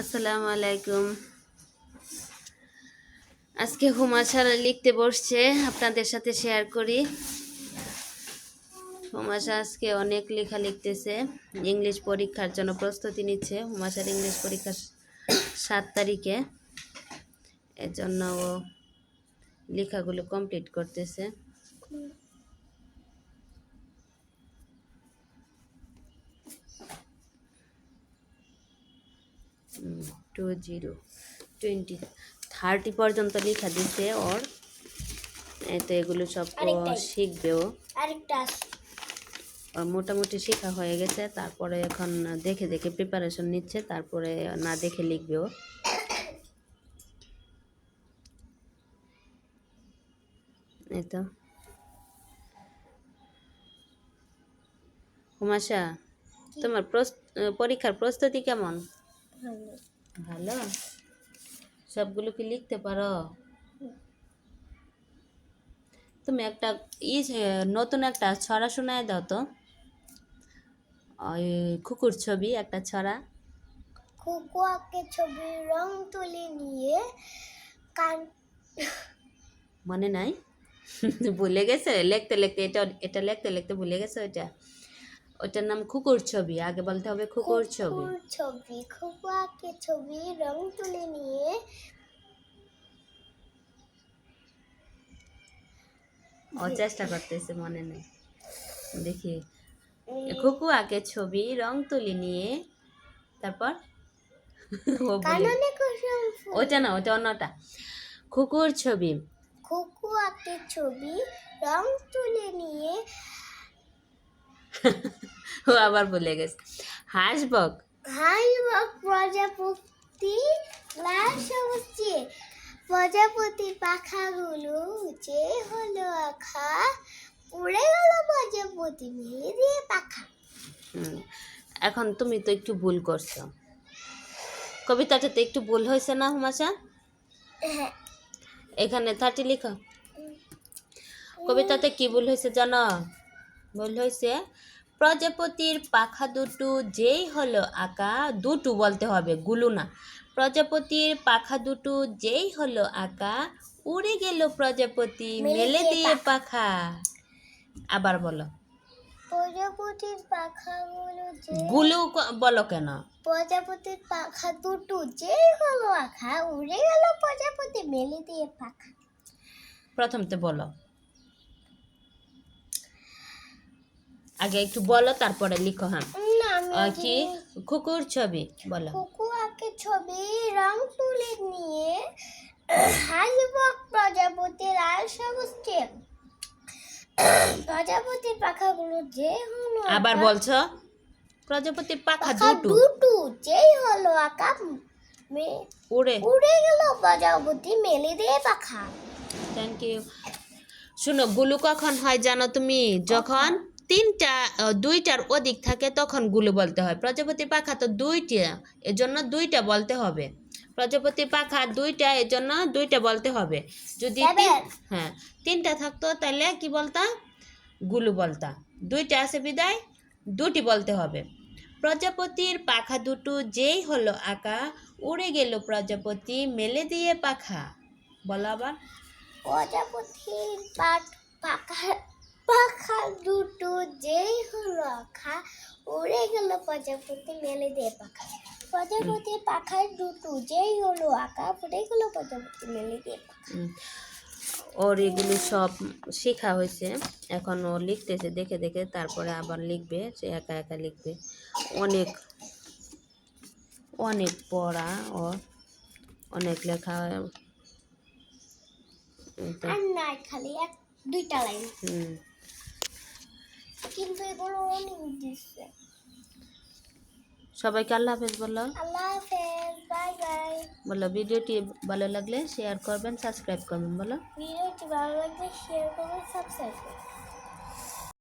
আসসালামু আলাইকুম। আজকে হুমাশার লিখতে বসছে, আপনাদের সাথে শেয়ার করি। হুমাশা আজকে অনেক লেখা লিখতেছে, ইংলিশ পরীক্ষার জন্য প্রস্তুতি নিচ্ছে। হুমাশার ইংলিশ পরীক্ষা সাত তারিখে এর জন্য ও লেখাগুলো কমপ্লিট করতেছে। টু জিরো টোয়েন্টি থার্টি পর্যন্ত লেখা দিচ্ছে ওর। তো এগুলো সব। শিখবে ও। মোটামুটি শেখা হয়ে গেছে তারপরে এখন দেখে দেখে প্রিপারেশন নিচ্ছে তারপরে না দেখে লিখবে ও। এই তো হুমাশা তোমার পরীক্ষার প্রস্তুতি কেমন? ভালো। সবগুলো কি লিখতে পারো? তুমি একটা ই নতুন একটা ছড়া শোনায় দাও তো। ওই কুকুর ছবি একটা ছড়া। কুকুয়াকে ছবি রং তুলে নিয়ে কান মনে নাই? ভুলে গেছে? লিখতে লিখতে এটা এটা লিখতে লিখতে ভুলে গেছে ওইটা? ওটার নাম কুকুর ছবি আগে বলতে হবে কুকুর ছবি। ছবি কুকুয়াকে ছবি রং তুলে নিয়ে ও চেষ্টা করতেছে মনে নেই। দেখি। খুকু আঁকে ছবি রং তুলি নিয়ে তারপর ওটা না ওটা অন্যটা। কুকুর ছবি। কুকুয়াকে ছবি রং তুলে নিয়ে ও আবার বলে গেছে। হাসবক হাইবক প্রজাপতি লাশ হচ্ছে। প্রজাপতির পাখাগুলো যে হলো আখা উড়ে গেল প্রজাপতি মেলে দিয়ে পাখা এখন তুমি তো একটু ভুল করছ। কবিতাটাতে একটু ভুল হয়েছে না হুমাশা? হ্যাঁ। এখানে থার্টি লিখো। কবিতাতে কি ভুল হয়েছে জানো? ভুল হয়েছে প্রজাপতির পাখা দুটো যেই হলো আঁকা দুটো বলতে হবে গুলো না। প্রজাপতির পাখা দুটো যেই হলো আঁকা উড়ে গেল প্রজাপতি মেলে দিয়ে পাখা। আবার বলো। প্রজাপতির পাখাগুলো গুলো বলো কেন? প্রজাপতির পাখা দুটো যেই হলো আখা উড়ে গেল প্রজাপতি মেলে দিয়ে পাখা। প্রথমতে বলো। আগে একটু বলো তারপরে লিখো হ্যাঁ। কি? কুকুর ছবি বলো। কুকুয়াকে ছবি রং তুলে নিয়ে হাসবক প্রজাপতির আর সমস্যে প্রজাপতির পাখাগুলো যে হলো আবার বলছো প্রজাপতির পাখা দুটো? দুটো যেই হলো আঁকা উড়ে। উড়ে গেল প্রজাপতি মেলে দিয়ে পাখা। থ্যাংক ইউ শুনো গুলু কখন হয় জানো তুমি? যখন তিনটা দুইটার অধিক থাকে তখন গুলু বলতে হয়। প্রজাপতির পাখা তো দুইটা এজন্য দুইটা বলতে হবে। প্রজাপতির পাখা দুইটা এজন্য দুইটা বলতে হবে। যদি হ্যাঁ তিনটা থাকতো তাহলে কি বলতা? গুলু বলতা। দুইটা আছে বিদায় দুটি বলতে হবে। প্রজাপতির পাখা দুটো যেই হলো আঁকা উড়ে গেল প্রজাপতি মেলে দিয়ে পাখা। বলো আবার। প্রজাপতির পাখা পাখা দুটো যেই হলো আঁকা উড়ে গেল প্রজাপতি মেলে দিয়ে পাখা। প্রজাপতির পাখা দুটো যেই হলো আঁকা উড়ে গেল প্রজাপতি মেলে দিয়ে পাখা। উম, ওর এগুলো সব শেখা হয়েছে। এখন ও লিখতেছে দেখে দেখে তারপরে আবার লিখবে সে একা একা লিখবে। অনেক অনেক পড়া ওর অনেক লেখা আর নাই খালি এক দুইটা লাইন। হুম। কিন্তু এগুলো অনেক দিচ্ছে সবাইকে আল্লাহ হাফেজ বলল আল্লাহ হাফেজ বাই বাই। বলো ভিডিওটি ভালো লাগলে শেয়ার করবেন সাবস্ক্রাইব করবেন বলো। ভিডিওটি ভালো লাগলে শেয়ার করবেন সাবস্ক্রাইব করবেন।